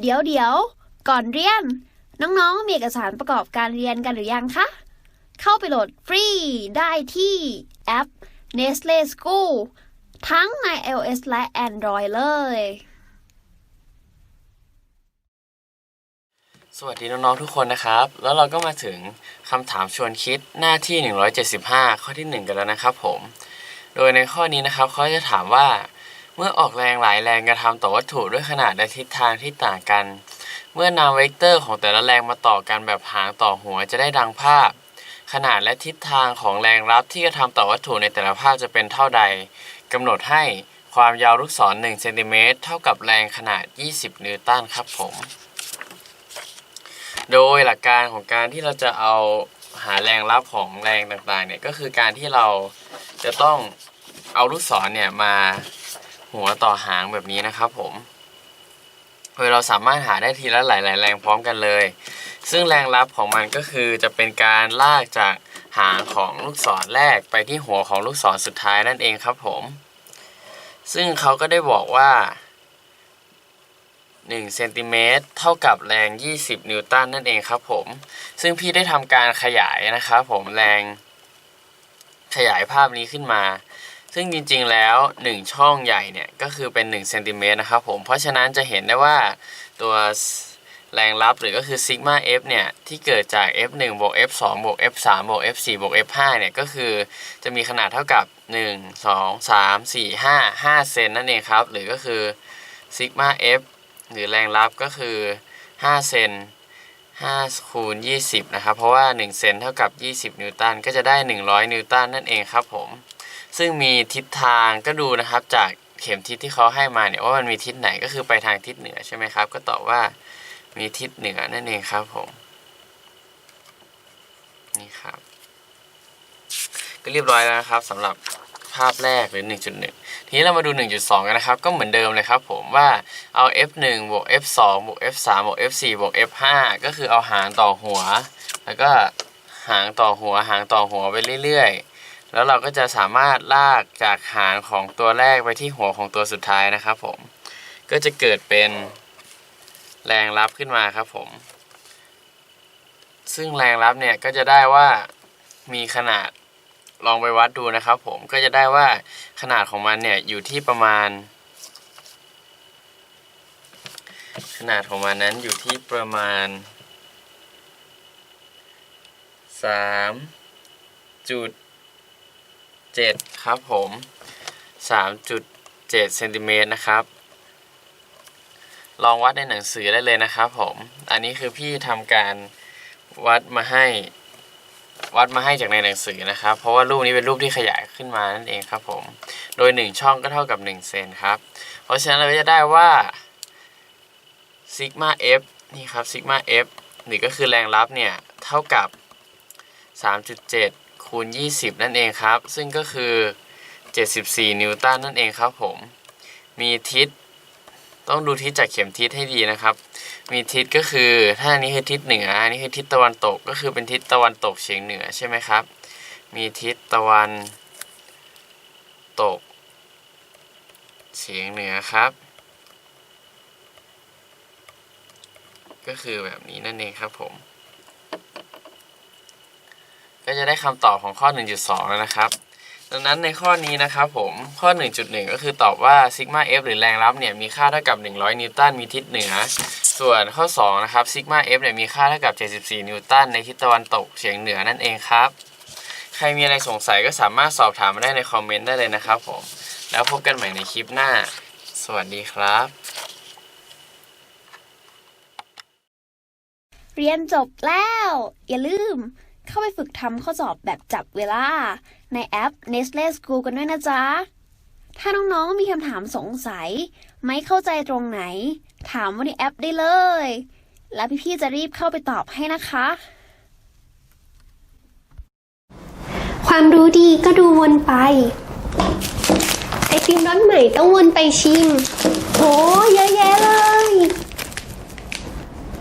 เดี๋ยวเดี๋ยว ก่อนเรียน น้องๆ มีเอกสารประกอบการเรียนกันหรือยังคะ เข้าไปโหลดฟรีได้ที่แอป Nestle School ทั้งใน iOS และ Android เลย สวัสดีน้อง ๆ ทุกคนนะครับ แล้วเราก็มาถึงคำถามชวนคิดหน้าที่ 175 ข้อที่ 1 กันแล้วนะครับผม โดยในข้อนี้นะครับเขาจะถามว่า เมื่อออกแรงหลายแรงกระทำต่อวัตถุด้วยขนาดและทิศทางที่ต่างกัน เมื่อนำเวกเตอร์ของแต่ละแรงมาต่อกันแบบหางต่อหัวจะได้ดังภาพ ขนาดและทิศทางของแรงรับที่กระทำต่อวัตถุในแต่ละภาพจะเป็นเท่าใดกำหนดให้ความยาวลูกศร1เซนติเมตรเท่ากับแรงขนาด 20 นิวตันครับผม โดยหลักการของการที่เราจะเอาหาแรงรับของแรงต่างๆเนี่ยก็คือการที่เราจะต้องเอาลูกศรเนี่ยมา หัวต่อหางแบบนี้นะครับผมโดยเราสามารถหาได้ทีละหลายๆแรงพร้อมกันเลย ซึ่งแรงรับของมันก็คือจะเป็นการลากจากหางของลูกศรแรกไปที่หัวของลูกศรสุดท้ายนั่นเองครับผม ซึ่งเขาก็ได้บอกว่า1เซนติเมตรเท่ากับแรง 20 นิวตันนั่นเองครับผม ซึ่งพี่ได้ทำการขยายนะครับผมแรงขยายภาพนี้ขึ้นมา ซึ่งจริงๆแล้ว 1 ช่องใหญ่เนี่ยก็คือเป็น1เซนติเมตรนะครับผมเพราะฉะนั้นจะเห็นได้ว่าตัวแรงรับหรือก็คือซิกมา F เนี่ยที่เกิดจาก F1 บวก F2 บวก F3 บวก F4 บวก F5 เนี่ยก็คือจะมีขนาดเท่ากับ 1 2 3 4 5 5เซนนั่นเองครับ หรือก็คือซิกมา F หรือแรงรับก็คือ 5 เซน5คูณ20 นะครับ เพราะว่า 1 เซนเท่ากับ 20 นิวตันก็จะได้ 100 นิวตันนั่นเองครับผม ซึ่งมีทิศทางก็ดูนะครับจากเข็มทิศที่เขาให้มาเนี่ยว่ามันมีทิศไหนก็คือไปทางทิศเหนือใช่ไหมครับ ก็ตอบว่ามีทิศเหนือนั่นเองครับผมนี่ครับ ก็เรียบร้อยแล้วนะครับสำหรับภาพแรกหรือ 1.1 ทีนี้เรามาดู 1.2 กันนะครับ ก็เหมือนเดิมเลยครับผมว่าเอา f1 บวก f2 บวก f3 บวก f4 บวก f5 ก็คือเอาหางต่อหัว แล้วก็หางต่อหัวหางต่อหัวไปเรื่อยๆ แล้วเราก็จะสามารถลากจากหางของตัวแรกไปที่หัวของตัวสุดท้ายนะครับผม ก็จะเกิดเป็นแรงรับขึ้นมาครับผม ซึ่งแรงรับเนี่ยก็จะได้ว่ามีขนาดลองไปวัดดูนะครับผมก็จะได้ว่าขนาดของมันเนี่ยอยู่ที่ประมาณ ขนาดของมันนั้นอยู่ที่ประมาณสามจุด เจ็ดครับผมสามจุดเจ็ดเซนติเมตรนะครับ ลองวัดในหนังสือได้เลยนะครับผม อันนี้คือพี่ทำการวัดมาให้วัดมาให้จากในหนังสือนะครับ เพราะว่ารูปนี้เป็นรูปที่ขยายขึ้นมานั่นเองครับผม โดย 1 ช่องก็เท่ากับ1เซนครับ เพราะฉะนั้นเราจะได้ว่าซิกมา f นี่ครับซิกมา f หรือก็คือแรงรับเนี่ย เท่ากับ 3.7 คูณ 20 นั่นเองครับ ซึ่งก็คือ 74 นิวตันนั่นเองครับผม มีทิศ ต้องดูทิศจากเข็มทิศให้ดีนะครับ มีทิศก็คือถ้านี้คือทิศเหนืออันนี้คือทิศตะวันตก ก็คือเป็นทิศตะวันตกเฉียงเหนือใช่ไหมครับ มีทิศตะวันตกเฉียงเหนือครับ ก็คือแบบนี้นั่นเองครับผม จะได้คำตอบของข้อ 1.2 แล้วนะครับ ดังนั้นในข้อนี้นะครับผมข้อ 1.1 ก็คือตอบว่าซิกมา F หรือแรงรับเนี่ยมีค่าเท่ากับ 100 นิวตันมีทิศเหนือ ส่วนข้อ2นะครับซิกมา F เนี่ยมีค่าเท่ากับ 74 นิวตันในทิศตะวันตกเฉียงเหนือนั่นเองครับ ใครมีอะไรสงสัยก็สามารถสอบถามมาได้ในคอมเมนต์ได้เลยนะครับผมแล้วพบกันใหม่ในคลิปหน้า สวัสดีครับเรียนจบแล้ว อย่าลืม เข้าไปฝึกทำข้อสอบแบบจับเวลา ในแอป Nestle School กันด้วยนะจ๊ะ ถ้าน้องๆมีคำถามสงสัย ไม่เข้าใจตรงไหน ถามว่าในแอปได้เลย แล้วพี่ๆจะรีบเข้าไปตอบให้นะคะ ความรู้ดีก็ดูวนไป ไอติมรสใหม่ต้องวนไปชิมโหเยอะแยะเลย